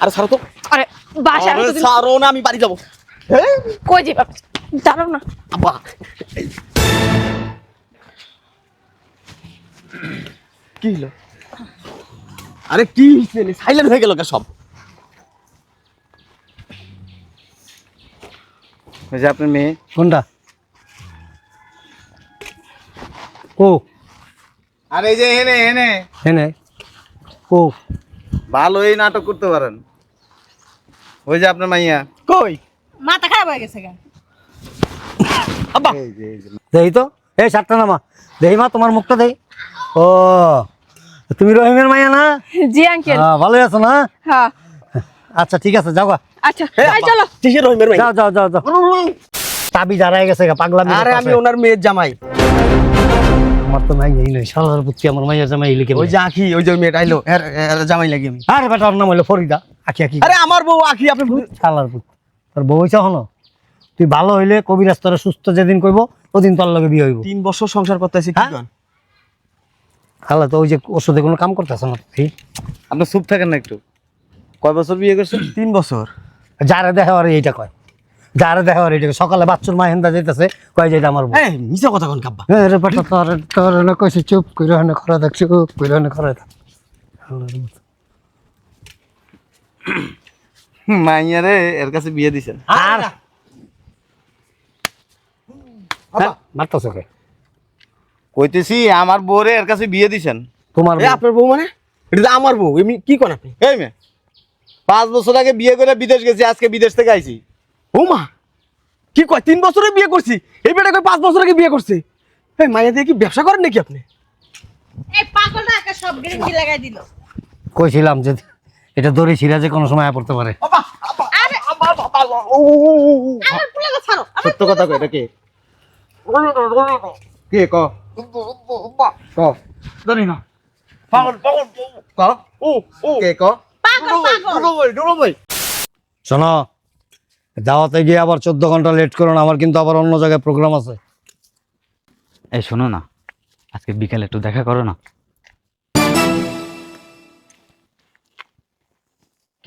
আরে ছাড়ো তো। আরে বাসা আরে ছাড়ো না আমি বাড়ি যাব। হ্যাঁ কই যাবা দাঁড়াও না। আব্বা। কি হলো? আরে কি হয়েছে সাইলেন্ট হয়ে গেল কে সব? ওই যে আপনার মেয়ে। কোনটা? ও। আর এই যে এনে এনে। এনে। ও। ভালোই নাটক করতে পারেন। ওই যে আপনার মাইয়া। কই? মাথা খারাপ হয়ে গেছে গা। আব্বা। দেই তো। এই সাতটা নামা। দেই মা তোমার মুখটা দেই। ও তুমি রহিমের মাইয়া না? জি আঙ্কেল। হ্যাঁ, ভালোই আছো না? হ্যাঁ। আচ্ছা ঠিক আছে যাও আচ্ছা চলো। রহিমের যাও যাও যাও যাও। চাবি দাঁড়ায় গেছে গা পাগলামি আরে আমি ওনার মেয়ের জামাই। আমার তো মাই এই নই শালার পুত্তি আমার মাইয়া জামাই লিখে ওই যে আখি ওই যে মেয়েটা আইলো এর এর জামাই লাগি আমি। আরে বেটা ওর নাম হলো ফরিদা। আখি আখি আরে আমার বউ আখি আপনি শালার পুত তোর বউ হইছে হলো? তুই ভালো হইলে কবিরাজ তোরা সুস্থ যেদিন কইব ওদিন তোর লগে বিয়ে হইব। তিন বছর সংসার করতেছি কি হ্যাঁ? গান খালা তো ওই যে ওষুধে কোনো কাম করতেছ না তুই? আপনি চুপ থাকেন না একটু। কয় বছর বিয়ে করছেন? তিন বছর। যারে দেখে আর এইটা কয়। যারে দেখে আর এইটা কয়। সকালে বাচ্চুর মা হেন্দা যেতেছে কয় যে এটা আমার বউ। এই মিছা কথা কোন কাব্বা। হ্যাঁ রে বেটা তোর তোর না কইছে চুপ কইরা না করা দেখ চুপ কইরা না করা দেখ। মাইয়া রে এর কাছে বিয়ে দিছেন আর হ্যাঁ, কে? কইতেছি আমার বউরে এর কাছে বিয়ে দিছেন। তোমার বউ। আপনার বউ মানে? এটা তো আমার বউ এমনি কি কোন আপনি? এই মেয়ে পাঁচ বছর আগে বিয়ে করে বিদেশ গেছি আজকে বিদেশ থেকে আইছি। ও মা কি কয় তিন বছরে বিয়ে করছি? এই পাঁচ বছর আগে বিয়ে করছে? এই মাইয়া দিয়ে কি ব্যবসা করেন নাকি আপনি? এই পাগলটা একা সব গেঞ্জি লাগাই দিল। কইছিলাম যে এটা দড়ি ছিঁড়া যে কোনো সময় পড়তে পারে। আরে আরে পুলাটা ছাড়ো। সত্য কথা কই কে? কে ক? ক? জানি না। পাগল পাগল ক? ও ও। কে ক? শোনো দাওয়াতে গিয়ে আবার চোদ্দ ঘণ্টা লেট করো না আমার কিন্তু আবার অন্য জায়গায় প্রোগ্রাম আছে। এই শোনো না আজকে বিকালে একটু দেখা করো না।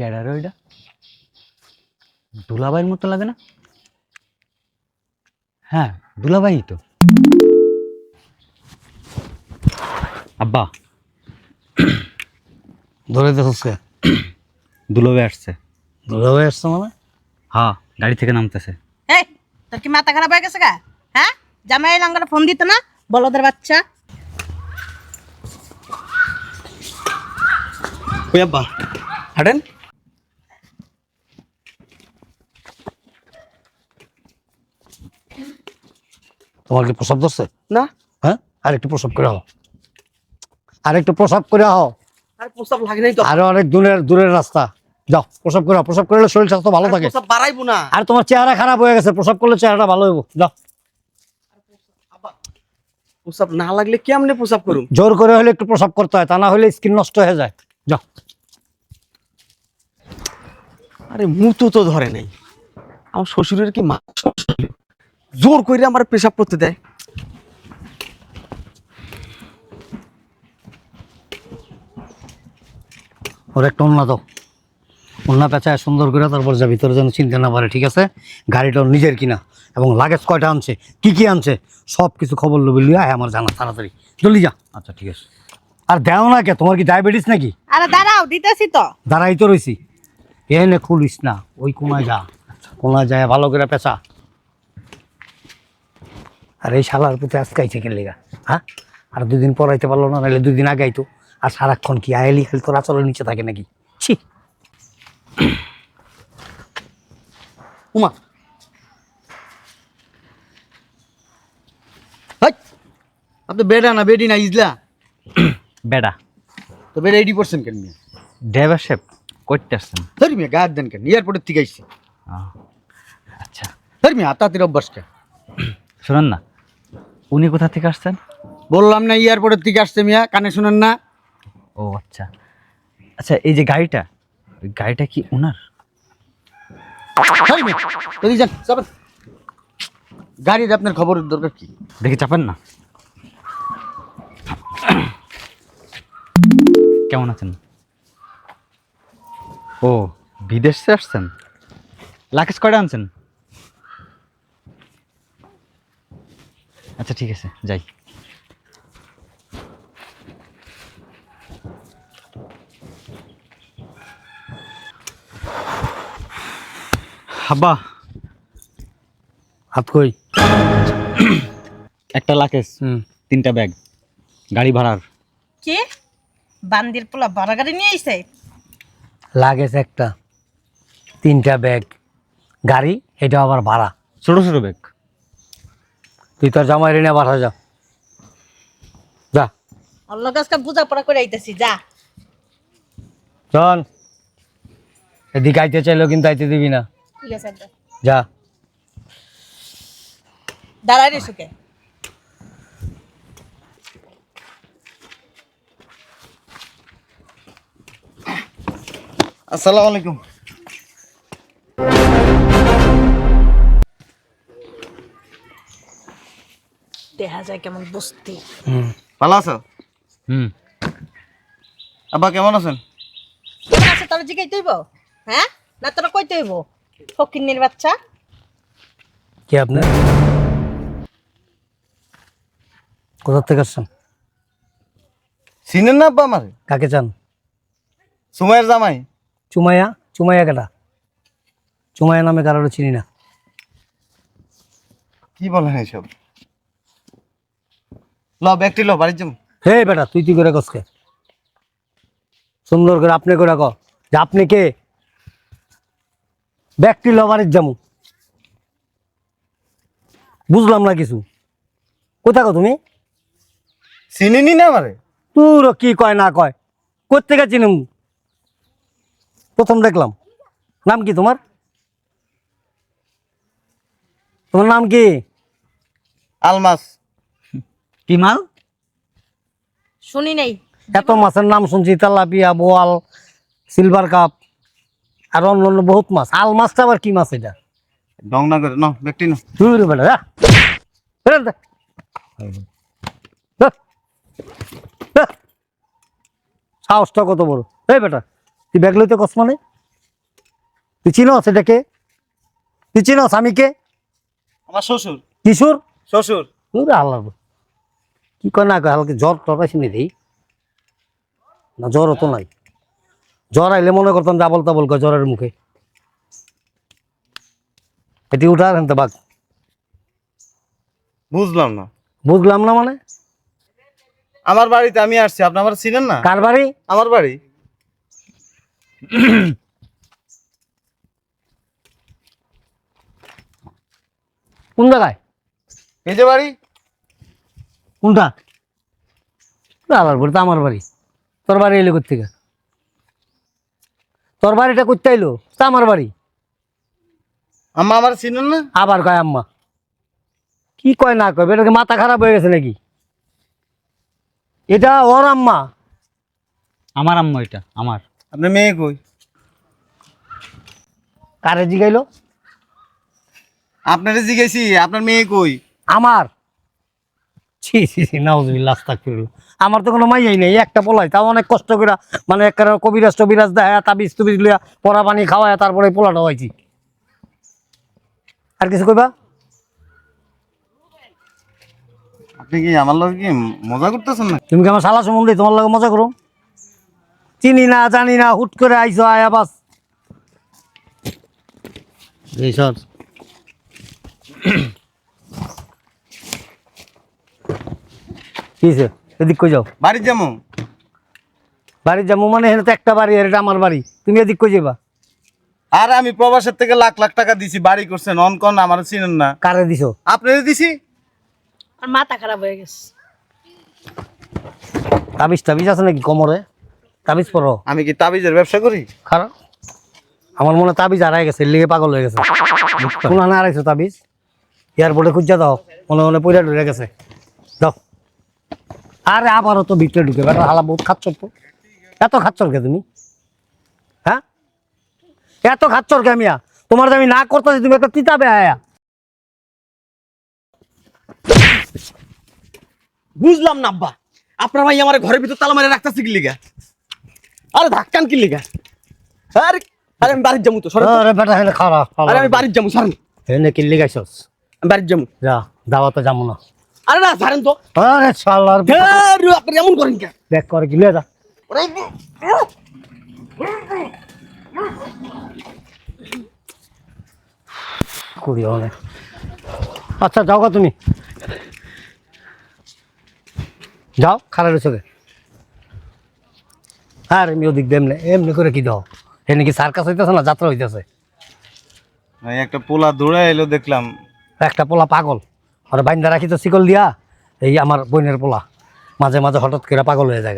ক্যাডার ওইটা দুলাবাইয়ের মতো লাগে না? হ্যাঁ দুলাবাই তো। আব্বা। ধরে দেখছে দুলাবাই আসছে। হয়ে আসছে মানে? হ্যাঁ গাড়ি থেকে নামতেছে। এই তোর কি মাথা খারাপ হয়ে গেছে গা? হ্যাঁ? জামাই লাঙ্গারে ফোন দিত না? বলদের বাচ্চা। ওই আব্বা হাঁটেন? তোমার কি প্রসাব ধরছে? না। হ্যাঁ? আর একটু প্রসাব করে হও আর একটু প্রসাব করে হও আর প্রস্তাব লাগে নাই তো। আরও অনেক দূরের দূরের রাস্তা। যাও প্রসাব করে প্রসাব করলে শরীর স্বাস্থ্য ভালো থাকে। প্রস্তাব বাড়াইবো না। আর তোমার চেহারা খারাপ হয়ে গেছে। প্রসাব করলে চেহারাটা ভালো হইব। যাও। প্রস্তাব না লাগলে কেমনে প্রস্তাব করুম? জোর করে হলে একটু প্রসাব করতে হয় তা না হলে স্কিন নষ্ট হয়ে যায়। যাও। আরে মুতো তো ধরে নাই। আমার শ্বশুরের কি মা জোর করে আমার পেশাব করতে দেয়। ওর একটা অন্য দাও। অন্য পেঁচায় সুন্দর করে তারপর যা ভিতরে যেন চিনতে না পারে ঠিক আছে? গাড়িটা নিজের কিনা এবং লাগেজ কয়টা আনছে কি কি আনছে সব কিছু খবর লবি লিয়া আমার জানা তাড়াতাড়ি। জলদি যা। আচ্ছা ঠিক আছে। আর দেও না কে তোমার কি ডায়াবেটিস নাকি? আরে দাঁড়াও দিতেছি তো। দাঁড়াই তো রইছি। এনে খুলিস না ওই কোনায় যা। কোনায় যায় ভালো করে পেঁচা। আর এই শালার প্রতি আজকাইছে কে লেগা? হ্যাঁ? আর দুদিন পরাইতে পারল না নাহলে দুদিন আগে আইতো। আর সারাক্ষণ কি আয়েলি খালি তোর আচলের নিচে থাকে নাকি? ছি। উমা। আপনি বেডা না বেডি না ইজলা? বেডা। তো বেডা এইটি পার্সেন্ট কেন মিয়া? ড্রাইভার সাহেব করতে আসছেন ধরি মিয়া গায়ের দেন কেন? এয়ারপোর্টের থেকে আইসি আচ্ছা। ধরি মিয়া তাঁতির অভ্যাস কেন শুনুন না উনি কোথা থেকে আসছেন? বললাম না এয়ারপোর্টের থেকে আসছে মিয়া কানে শুনেন না। ও আচ্ছা। আচ্ছা এই যে গাড়িটা ওই গাড়িটা কি ওনার যদি যান গাড়ির আপনার খবরের দরকার কি? দেখে চাপেন না। কেমন আছেন? ও বিদেশ থেকে আসছেন? লাকেশ কয়টা আনছেন? আচ্ছা ঠিক আছে যাই। হাব্বা হাত কই? একটা হুম। তিনটা ব্যাগ গাড়ি ভাড়ার। কি? বান্দির পোলা বড় গাড়ি নিয়ে আইছে? লাগেজ একটা তিনটা ব্যাগ গাড়ি এটা আবার ভাড়া। ছোট ছোট ব্যাগ তুই তোর জামাই রেনে বাসা যা। যা। অন্য গাছকে বুঝা পড়া করে আইতেছি যা। চল। এদিকে আইতে চাইলেও কিন্তু আইতে দিবি না। ঠিক আছে। যা। দাঁড়াই রেসুকে আসসালামু আলাইকুম। দেখা যায় কেমন বস্তি। হুম। ভালো আছো? হুম। আব্বা কেমন আছেন? কেমন আছে? তোর হ্যাঁ? না তোরা কই ফকিন্নির বাচ্চা। কি আপনার? কোথা থেকে আসছেন? চিনেন না আব্বা আমার? কাকে চান? সুমাইয়ের জামাই। চুমাইয়া? চুমাইয়া কেটা? চুমাইয়া নামে কারোর চিনি না। কি বলেন এইসব? ল ব্যাগটি ল বাড়ির যাব হে বেটা তুই তুই করে কসকে? সুন্দর করে আপনি করে ক। যে আপনি কে? ব্যক্তি লবারির জামু বুঝলাম না কিছু। কোথা কো তুমি? চিনিনি না আমারে? তোর কি কয় না কয়? কোথেকে চিনুম? প্রথম দেখলাম। নাম কি তোমার? তোমার নাম কি? আলমাস। কি মাল? শুনি নাই। এত মাছের নাম শুনছি তেলাপিয়া বোয়াল সিলভার কাপ আর অন্য অন্য বহুত মাছ। আল মাছটা আবার কি মাছ এটা? ডং না করে ন ব্যাগটি ন তুই রে বেটা যা। বেরো দে। যা। যা। সাহসটা কত বড়। এই বেটা তুই ব্যাগ লইতে কস মানে তুই চিনস এটাকে তুই চিনস আমি কে? আমার শ্বশুর। কিশোর? শ্বশুর। আল্লাহ কি কয় না হালকা জ্বর টর পাইছি দেই না জ্বর তো নাই। জ্বর আইলে মনে করতাম ডাবল তাবল কয় জ্বরের মুখে। এটি উঠা হেনতে বাঘ। বুঝলাম না। বুঝলাম না মানে? আমার বাড়িতে আমি আসছি আপনি আমার চিনেন না? কার বাড়ি? আমার বাড়ি। কোন জায়গায়? এই যে বাড়ি। কোনটা? আবার বলি তো আমার বাড়ি। তোর বাড়ি এলো কোথেকে তোর বাড়িটা করতে এলো? তা আমার বাড়ি। আম্মা আমার চিনেন না? আবার কয় আম্মা। কি কয় না কয়? এটাকে মাথা খারাপ হয়ে গেছে নাকি? এটা ওর আম্মা। আমার আম্মা এটা আমার। আপনি মেয়ে কই? কারে জিগাইলো? আপনারে জিজ্ঞেসি আপনার মেয়ে কই? আমার। ছি ছি ছি নাউজুবিল্লাহ আমার তো কোনো মাইয়াই নেই একটা পোলাই তাও অনেক কষ্ট করে মানে এক কবিরাজ টবিরাজ দেয় তাবিজ তুবিজ লিয়া পরা পানি খাওয়ায় তারপরে পোলাটা হয়েছি আর কিছু কইবা? আপনি কি আমার কি মজা করতেছেন না তুমি কি আমার শালা সম্বন্ধে তোমার লগে মজা করো? চিনি না জানি না হুট করে আইসো আয়া বাস। এই সর কি হইছে? এদিক কই যাও? বাড়ির যাব বাড়ি যাব মানে এখানে তো একটা বাড়ি আর এটা আমার বাড়ি। তুমি এদিক কই যাবা আর আমি প্রবাসের থেকে লাখ লাখ টাকা দিছি বাড়ি করছেন অন কন আমার চিনেন না। কারে দিছো? আপনারে দিছি? আর মাথা খারাপ হয়ে গেছে। তাবিজ তাবিজ আছে নাকি কোমরে? তাবিজ পরো। আমি কি তাবিজের ব্যবসা করি? খারাপ আমার মনে তাবিজ হারাই গেছে লিগে পাগল হয়ে গেছে। কোন হারাইছো তাবিজ? এয়ারপোর্টে খুঁজা দাও মনে মনে পয়লা ঢুকে গেছে। দাও আরে আবারও তো ভিতরে ঢুকে বেটা হালা বহুত খাচ্ছর তো। এত খাচ্ছর কে তুমি? হ্যাঁ? এত খাচ্ছর কে মিয়া তোমার আমি না করতেছি তুমি একটা তিতাবে আয়া বুঝলাম না আব্বা। আপনার ভাই আমার ঘরের ভিতর তালা মারে রাখতেছে কি লিগা? আরে ধাক্কান কি লিগা? আরে আরে আমি বাড়ির যাব তো সরেন তো। আরে বেটা হেলে খারাপ আরে আমি বাড়ির যাব সরেন। হেনে কিল্লি গাইছস আমি বাড়ির যাব যা দাওয়া তো যাব না। আরে না ছাড়েন তো। আরে শালার আরে, আপনি এমন করেন করে গিলে যা। করি অনেক আচ্ছা যাও গা তুমি। যাও খারাপ রয়েছে আর এমনি ওদিক দিয়ে এমনি এমনি করে কি দাও? এমনি নাকি সার্কাস হইতেছে না যাত্রা হইতেছে? একটা পোলা দৌড়ে এলো দেখলাম। একটা পোলা পাগল। আর বাইন্দা রাখি তো শিকল দিয়া এই আমার বোনের পোলা। মাঝে মাঝে হঠাৎ করে পাগল হয়ে যায়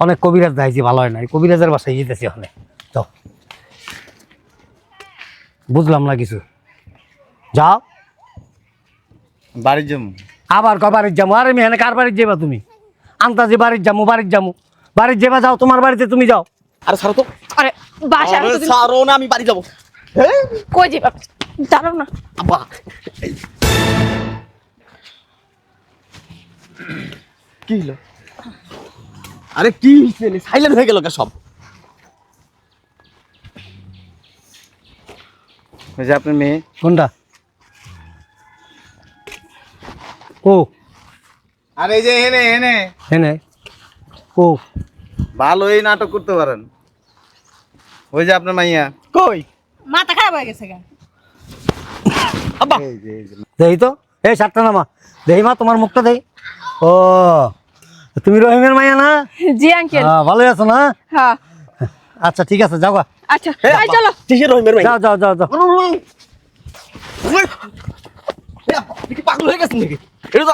অনেক কবিরাজ দেখাইছি ভালো হয় না এই কবিরাজের বাসায় যেতেছি অনেক তো বুঝলাম না কিছু। যাও। বাড়ির জন্য আবার ক বাড়ির যাব আরে মেহানে কার বাড়ির যাবা তুমি? আন্তাজি বাড়ির যাব বাড়ির যাব বাড়ির যাবা যাও তোমার বাড়িতে তুমি যাও। আরে ছাড়ো তো। আরে বাসা আরে ছাড়ো না আমি বাড়ি যাব। হ্যাঁ কই যাবা দাঁড়াও না। আব্বা। কি হলো? আরে কি হইছে সাইলেন্ট হয়ে গেল কে সব? ওই যে আপনার মেয়ে। কোনটা? ও আর এই যে এনে এনে। এনে। ও ভালোই নাটক করতে পারেন। ওই যে আপনার মাইয়া। কই? মাথা খারাপ হয়ে গেছে গা। আব্বা। এই যে। এই তো। এই সাতটা নামা। দেই মা তোমার মুখটা দেই ও তুমি রহিমের মাইয়া না? জি আঙ্কেল হ্যাঁ, ভালোই আছো না? হ্যাঁ। আচ্ছা ঠিক আছে যাও আচ্ছা আব্বা, চলো। কিসের রহিমের মাই যাও যাও যাও যাও। পাগল হয়ে গেছেন নাকি? এটা তো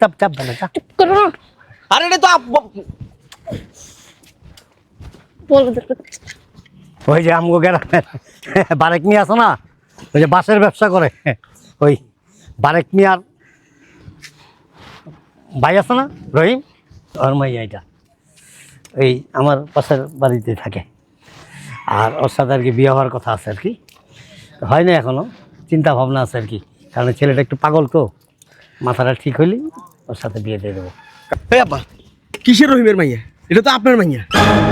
চাপ চাপ ভালো চাপ। করো। না আরে এটা তো বলব ওই যে আমগো গ্রামের বারেক মিয়া আছে না? ওই যে বাসের ব্যবসা করে। ওই বারেক মিয়ার ভাই আছে না? রহিম? ওর মাইয়া এটা এই আমার পাশের বাড়িতে থাকে। আর ওর সাথে আর কি বিয়ে হওয়ার কথা আছে আর কি। হয় না এখনও। চিন্তা ভাবনা আছে আর কি। কারণ ছেলেটা একটু পাগল তো। মাথাটা ঠিক হইলেই ওর সাথে বিয়ে দিয়ে দেবো। আব্বা কিসের রহিমের মাইয়া? এটা তো আপনার মাইয়া।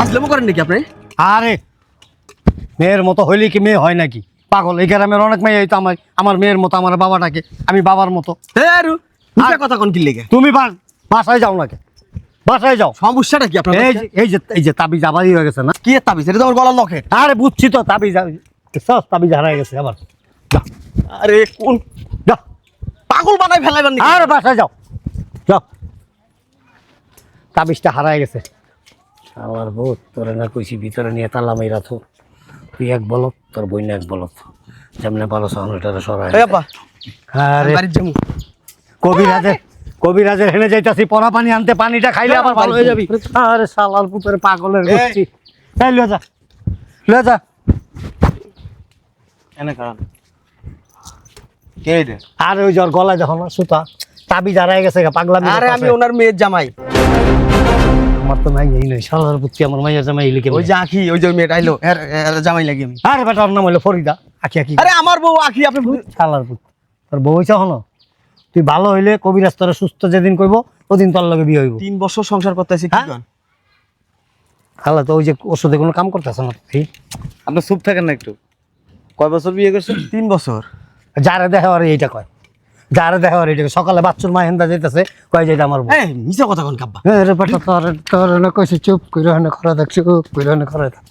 আসলামও করেন নাকি আপনি? আরে মেয়ের মতো হইলে কি মেয়ে হয় নাকি? পাগল এই গ্রামের অনেক মেয়ে তো আমার আমার মেয়ের মতো আমার বাবাটাকে আমি বাবার মতো। হে আরু কথা কোন কি লেগে তুমি বা- বাসায় যাও নাকি? বাসায় যাও। সমস্যাটা কি আপনার এই যে এই যে এই যে তাবিজ আবারই হয়ে গেছে না? কি তাবিজ? এটা তো আমার গলার লকেট। আরে বুঝছি তো তাবিজ সব তাবিজ হারাই গেছে আবার। আরে কোন যাও পাগল বানাই ফেলাইবার নাকি? আরে বাসায় যাও। যাও তাবিজটা হারাই গেছে। আমার বউ তোরে না কইছি ভিতরে নিয়ে তালা মাইরা থো। তুই এক বলত তোর বই না এক বলত যেমনে পারো সামনেটারে সরাই। আরে কবিরাজের কবিরাজের হেনে যাইতাছি পরা পানি আনতে পানিটা খাইলে আবার ভালো হয়ে যাবি। আরে সালার পুতের পাগলের এই। লিয়ে যা। লিয়ে যা। এনে কারণ। কে আর ওই জ্বর গলায় যখন সুতা তাবি দাঁড়ায় গেছে পাগলা আরে আমি ওনার মেয়ের জামাই। আমার তো নাই এই নই সালার পুত্তি আমার মাইয়া জামাই লিখে ওই যে আখি ওই যে মেয়েটা আইলো এর এর জামাই লাগি আমি। আরে বেটা ওর নাম হইল ফরিদা আকি আকি আরে আমার বউ আখি আপনি ভূত- সালার পুত তোর বউ হইছে হনো তুই ভালো হইলে কবিরাজ তোর সুস্থ যেদিন কইব ওদিন তোর লগে বিয়ে হইব। তিন বছর সংসার করতে আছি কি হ্যাঁ? গান খালা তো ওই যে ওষুধে কোনো কাম করতেছে না তুই? আপনার চুপ থাকেন না একটু। কয় বছর বিয়ে করছেন? তিন বছর। যারে দেখে আর এইটা কয়। যারে দেখে এইটা কয়। সকালে বাচ্চুর মা হেন্দা যাইতেছে কয় যেটা আমার বউ। হ্যাঁ মিছা কথা কোন কাব্বা। এ রে বেটা তোর তোর না কইছে চুপ কইরা হনে খরা দেখ চুপ কইরা হনে খরা দেখ।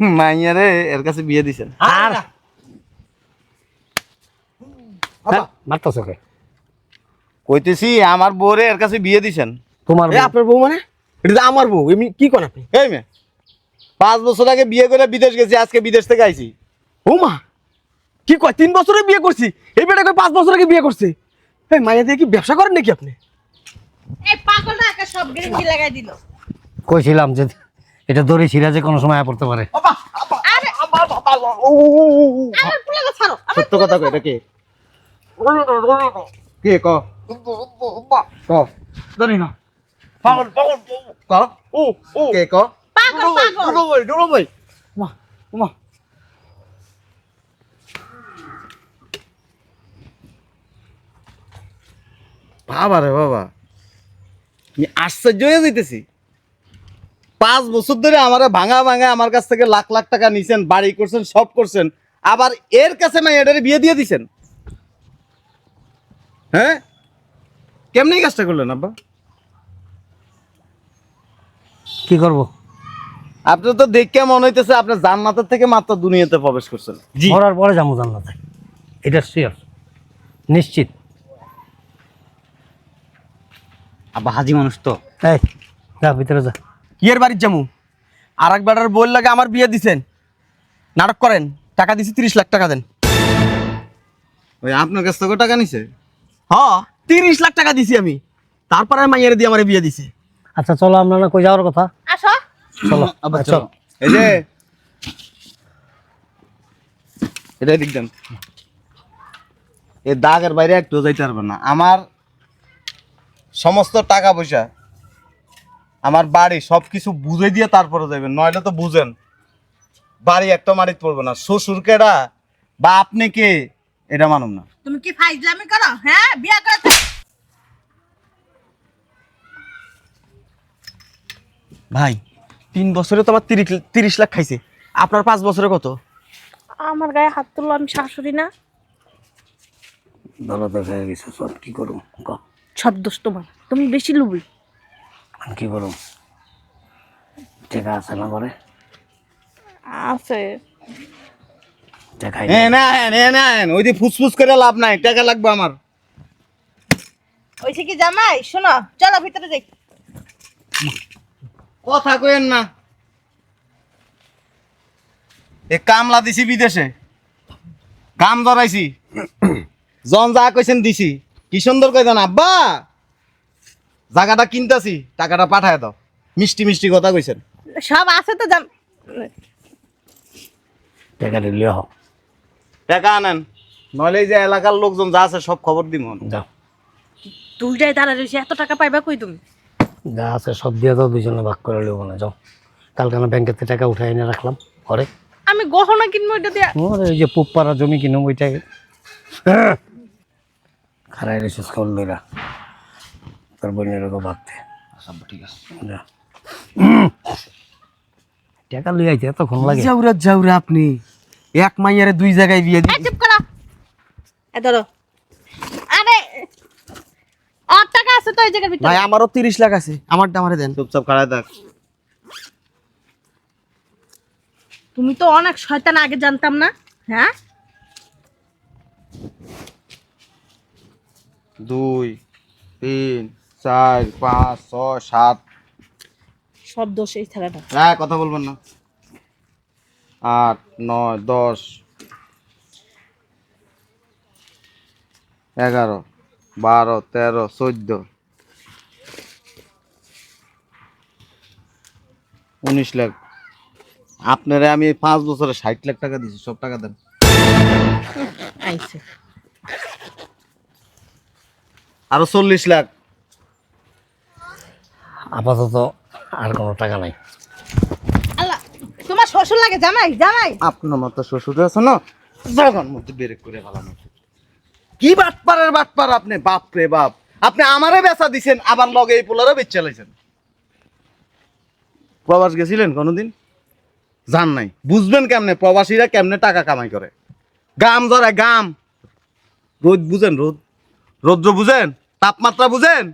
মাইয়া রে এর কাছে বিয়ে দিছেন আর মারতেছে কে? কইতেছি আমার বউরে এর কাছে বিয়ে দিছেন তোমার এ আপনার বউ মানে? এটা তো আমার বউ এমনি কি কোন আপনি? এই মেয়ে পাঁচ বছর আগে বিয়ে করে বিদেশ গেছি আজকে বিদেশ থেকে আইছি। ও মা কি কয় তিন বছরে বিয়ে করছি এই বেটা কয় পাঁচ বছর আগে বিয়ে করছে এই মাইয়া দিয়ে কি ব্যবসা করেন নাকি আপনি এই পাগলটা একা সব গেঞ্জি লাগাই দিল কইছিলাম যে এটা দড়ি ছিঁড়া যে কোনো সময় পড়তে পারে আরে আমার ছাড়ো সত্য কথা কই এটা কে কে ক ক জানি না পাগল পাগল ক ও ও কে ক পাগল পাগল ভাই ডুলো ভাই মা মা বাবা রে বাবা। আমি আশ্চর্য হয়ে যাইতেছি। পাঁচ বছর ধরে আমার ভাঙা ভাঙা আমার কাছ থেকে লাখ লাখ টাকা নিছেন বাড়ি করছেন সব করছেন আবার এর কাছে না এটারে বিয়ে দিয়ে দিছেন। হ্যাঁ? কেমনি কাজটা করলেন আব্বা? কি করব? আপনি তো দেখে মনে হইতেছে আপনি জান্নাতের থেকে মাত্র দুনিয়াতে প্রবেশ করছেন। মরার পরে যাব জান্নাতে। এটা শিওর নিশ্চিত। আব্বা হাজি মানুষ তো। এই যা ভিতরে যা। ইয়ের বাড়ির জামু? আর এক বেটার বই লাগে আমার বিয়ে দিছেন। নাটক করেন। টাকা দিছি তিরিশ লাখ টাকা দেন। ওই আপনার কাছ থেকে টাকা নিছে? হ তিরিশ লাখ টাকা দিছি আমি। তারপরে মাইয়ারে দিয়ে আমার বিয়ে দিছে। আচ্ছা চলো আপনারা কই যাওয়ার কথা? আসো। চলো আবার আচ্ছা, চলো। এই যে এটাই দিক দেন। এই দাগের বাইরে একটু যাইতে পারবেন না। আমার সমস্ত টাকা পয়সা আমার বাড়ি সব কিছু বুঝে দিয়ে তারপরে যাবেন নইলে তো বুঝেন। বাড়ি একটা মারিত পড়বে না। শ্বশুর কেডা বা আপনি কে এটা মানুম না। তুমি কি ফাইজলামি করো? হ্যাঁ বিয়া করে ভাই তিন বছরে তো আমার তিরিশ তিরিশ লাখ খাইছে। আপনার পাঁচ বছরে কত? আমার গায়ে হাত তুললো আমি শাশুড়ি না। ভালো তো হয়ে গেছে সব কি করুম সব দোষ তোমার। তুমি বেশি লুবি কি টাকা আছে না করে আছে। দেখাই এ না এ না ওই যে ফুসফুস করে লাভ নাই টাকা লাগবে আমার। ওইছে কি জামাই? শোনো চলো ভিতরে যাই। কথা কইেন না। এ কামলা দিছি বিদেশে। কাম ধরাইছি। জন যা কইছেন দিছি। কি সুন্দর কই দেন আব্বা! জায়গাটা কিনতাছি টাকাটা পাঠায় দাও। মিষ্টি মিষ্টি কথা কইছেন। সব আছে তো জাম টাকা দিলে হোক টাকা আনেন। নইলে এই যে এলাকার লোকজন যা আছে সব খবর দিব যাও। দুইটাই দাঁড়া রয়েছে এত টাকা পাইবা কই তুমি? যা আছে সব দিয়ে দাও দুজনে ভাগ করে নেব না যাও। কালকে না ব্যাংকের থেকে টাকা উঠাই এনে রাখলাম ঘরে আমি গহনা কিনবো এটা দিয়া। ওরে ওই যে পুপ পাড়া জমি কিনুম ওইটাকে খারাই রেছিস কল লইরা তোর বোনের ওকে ভাবতে। ঠিক আছে। যা। টাকা লই আইতে এতক্ষণ লাগে। যাউরা যাউরা আপনি। এক মাইয়ারে দুই জায়গায় বিয়ে চুপ করো। এ ধরো। আরে আর টাকা আছে তো এই জায়গার ভিতরে? ভাই আমারও তিরিশ লাখ আছে। আমারটা আমারে দেন। চুপচাপ খাড়ায় থাক। তুমি তো অনেক শয়তান আগে জানতাম না। হ্যাঁ? দুই তিন চার পাঁচ ছয় সাত। সব দোষ এই ছেলেটা হ্যাঁ কথা বলবেন না। আট নয় দশ। এগারো বারো তেরো চোদ্দ। উনিশ লাখ। আপনারা আমি পাঁচ বছরে ষাট লাখ টাকা দিয়েছি সব টাকা দেন। আইছে। আরও চল্লিশ লাখ। আপাতত আর কোনো টাকা নাই। আল্লাহ তোমার শ্বশুর লাগে জামাই জামাই। আপনার মতো শ্বশুর আছে না? জাগার মধ্যে বেরে করে ভালানো কি বাটপারের বাটপার আপনি? বাপ রে বাপ। আপনি আমারে বেচা দিছেন আবার লগে এই পোলারও বেচ চালাইছেন প্রবাস গেছিলেন কোনোদিন? জান নাই। বুঝবেন কেমনে? প্রবাসীরা কেমনে টাকা কামাই করে? গাম ধরে গাম। রোদ বুঝেন রোদ? রৌদ্র বুঝেন? তাপমাত্রা বুঝেন?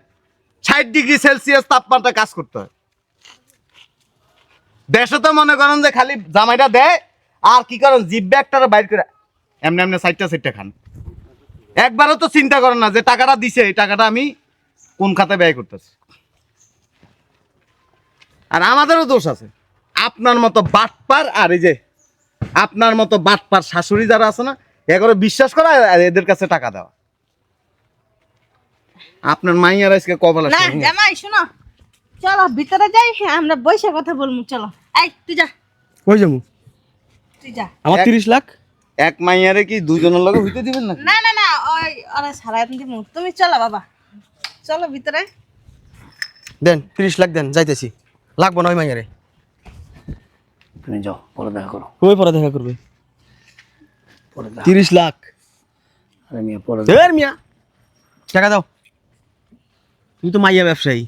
ষাট ডিগ্রি সেলসিয়াস তাপমাত্রা কাজ করতে হয়। দেশে তো মনে করেন যে খালি জামাইটা দেয়, আর কি করেন জিভ ব্যাগটা বাইর করে এমনি এমনি সাইডটা সাইডটা খান। একবারও তো চিন্তা করেন না যে টাকাটা দিছে, এই টাকাটা আমি কোন খাতে ব্যয় করতেছি। আর আমাদেরও দোষ আছে। আপনার মতো বাটপার আর এই যে আপনার মতো বাটপার শাশুড়ি যারা আছে না এগুলো বিশ্বাস করা এদের কাছে টাকা দেওয়া। আপনার মাইয়ার আজকে কপাল না জামাই শোনো। চলো ভিতরে যাই আমরা বসে কথা বলব চলো। এই তুই যা। কই যাব? তুই যা। আমার এক- তিরিশ লাখ? এক মাইয়ারে কি দুজনের লগে হইতে দিবেন না না না না ওই আরে সারাই দিব। তুমি চলো বাবা। চলো ভিতরে। দেন তিরিশ লাখ দেন যাইতেছি। লাগবো না ওই মাইয়ারে। তুমি যাও পরে দেখা করো। কই পরে দেখা করবে? পরে দেখা তিরিশ লাখ। আরে মিয়া পরে মিয়া! টাকা দাও। তুমি তো মাইয়া ব্যবসায়ী।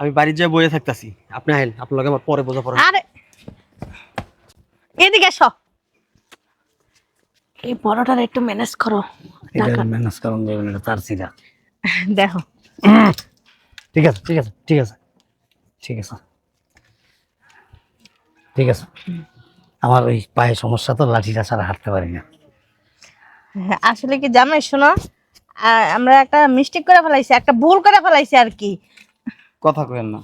আমি বাড়ির যাই বইয়ে থাকতাছি। আপনি আইন আপনার লগে আমার পরে বোঝা পড়ে। আরে। এদিকে এসো। এই বড়টার একটু ম্যানেজ করো। টাকা ম্যানেজ করুন যাবেন এটা তার সিরা। দেখো। ঠিক আছে ঠিক আছে ঠিক আছে। ঠিক আছে। ঠিক আছে। আমার ওই পায়ে সমস্যা তো লাঠিটা ছাড়া হাঁটতে পারি না। আসলে কি জামাই শোনো? আমরা একটা মিস্টেক করে ফেলাইছি একটা ভুল করে ফেলাইছি আর কি। কথা কেন না।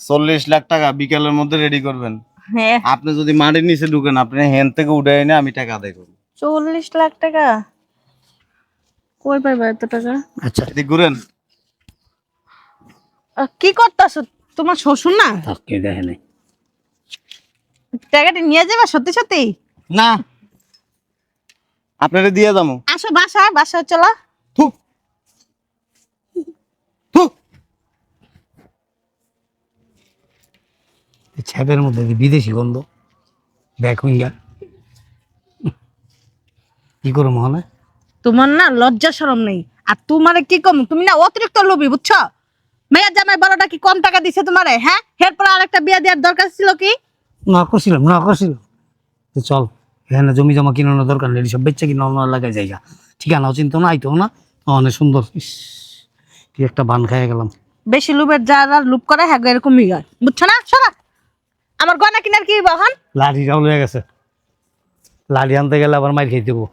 চল্লিশ লাখ টাকা বিকেলের মধ্যে রেডি করবেন। হ্যাঁ। আপনি যদি মাটির নিচে ঢুকেন আপনি হেন থেকে উঠে এনে আমি টাকা আদায় করব। চল্লিশ লাখ টাকা? কই পাইবা এত টাকা? আচ্ছা। এদিক ঘুরেন। কি করতেছো? তোমার শ্বশুর না? তাকে দেখে নেই। টাকাটা নিয়ে যাবে সত্যি সত্যি? না। আপনারা দিয়ে যাব। আসো বাসায় বাসায় চলো থুক থুক এই ছ্যাপের মধ্যে বিদেশি গন্ধ। Back winger. কি করে মহলে তোমার না লজ্জা শরম নেই। আর তোমারে কি কম? তুমি না অতিরিক্ত লোভী বুঝছ? মেয়ের জামাই বড়টা কি কম টাকা দিছে তোমারে হ্যাঁ? এরপর আরেকটা বিয়ে দেওয়ার দরকার ছিল কি? না করছিলাম না করছিলাম। তো চল এখানে জমি জমা কিনানোর দরকার নেই সব বেচে কিনা অন্য এলাকায় জায়গা ঠিকানাও চিনতো না আইতো না? অনেক সুন্দর। ইস, কি একটা বান খাইয়ে গেলাম। বেশি লোভের যারা লোভ করে হ্যাঁ এরকমই হয়। বুঝছ না? সরা। আমার গয়না কিনার কি বহন লাঠিটাও লয়ে গেছে। লাঠি আনতে গেলে আবার মাইর খেয়ে দেবো